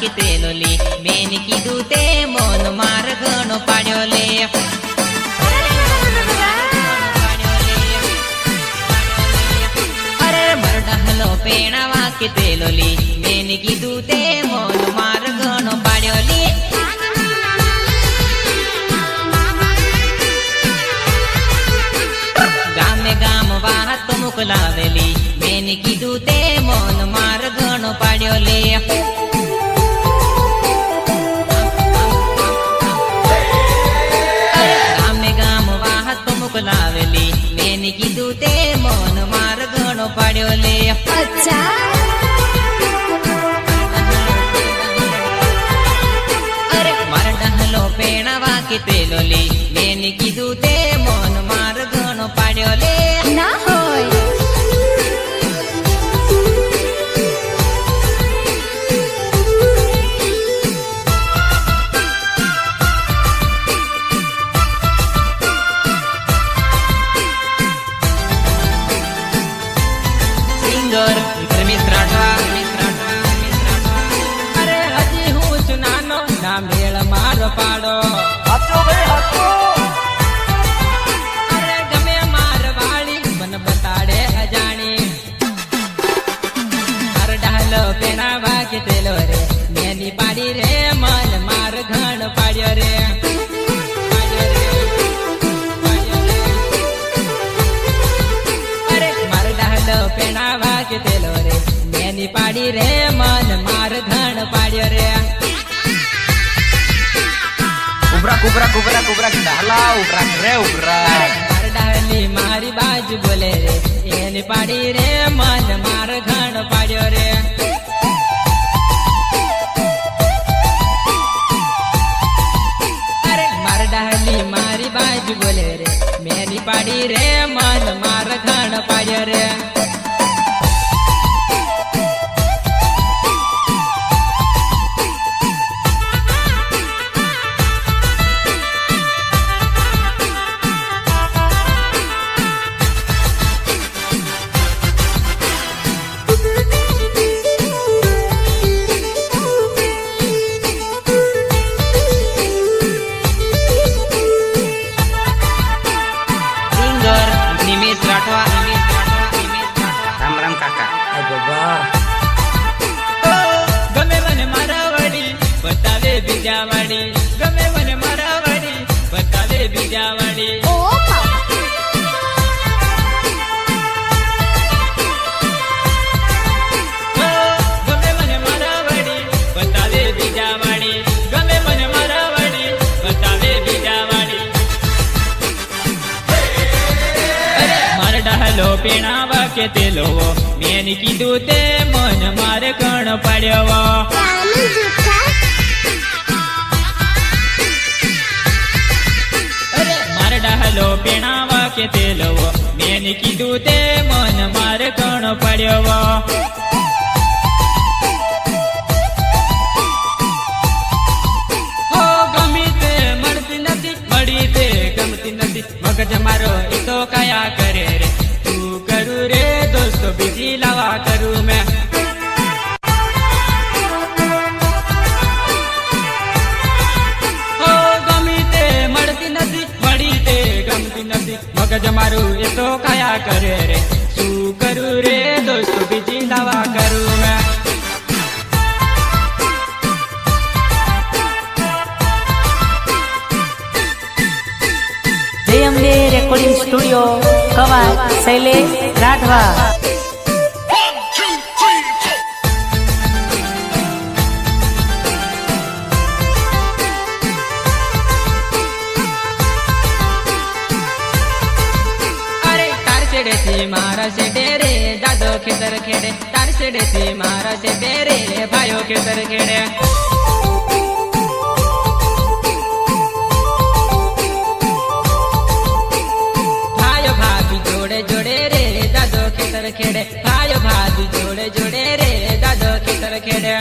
વાકી તેલો લી બેન કીધું તે મોન માર ઘણો પાડ્યો લે અરે મરડા હલો પેણા વાકી તેલો લી બેન કીધું તે મોન માર ઘણો પાડ્યો લે ગામે ગામ વાત મોકલાવેલી મેન કીધું તે મોન માર ઘણો પાડ્યો લે પેણા વાકી લે બેન કીધું તે મન માર ઘણો પાડ્યો લે ના હોય સિંગર રમેશ રાઠવા રમેશ રાઠવા રમેશ રાઠવા અરે હજી હું છું નાનો ના મેળ મારો પાડો અજાણી માર ડાલો પેણા વાગે તેલો રે. મેની પાડી રે મન માર ઘણ પાડ્યો રે. પેણા વાગે તેલો રે. મેની પાડી રે મન માર ઘણ પાડ્યો રે. ઉભરા કુબરા કુબરા કુબરા ડાલા ઉભરા રે ઉભરા. માર મારી બાજુ બોલે રે. એની પાડી રે મન, માર ઘણ પાડ્યો રે. અરે માર ડાલી મારી બાજુ બોલે રે. મેની પાડી રે મન, માર ઘણ પાડ્યો રે. બીજા વાણી ગમે મને મારા વાણી બતાવે બીજા વાણી ગમે મને મારા વડી બતાવે બીજા વાડી ગમે તે લોવો? મેં કીધું તે મન મારે કણ પાડ્યો. ડાહલો પીણાવા કે તે લોવો મેં કીધું તે મન મારે કણ પાડ્યો મગજ મારું એ તો કયા કરે રે. શું કરું રે દોસ્તો, બીજી દવા કરું મેં રેકોર્ડિંગ સ્ટુડિયો કવા શૈલેષ રાઠવા થી મારા છેડે રે, દાદો ખેતર ખેડે, તાર છેડે થી મારા છેડે રે, ભાઈઓ ખેતર ખેડે. ભાઈઓ ભાભી જોડે જોડે રે, દાદો ખેતર ખેડે, ભાઈઓ ભાભી જોડે જોડે રે, દાદો ખેતર ખેડે.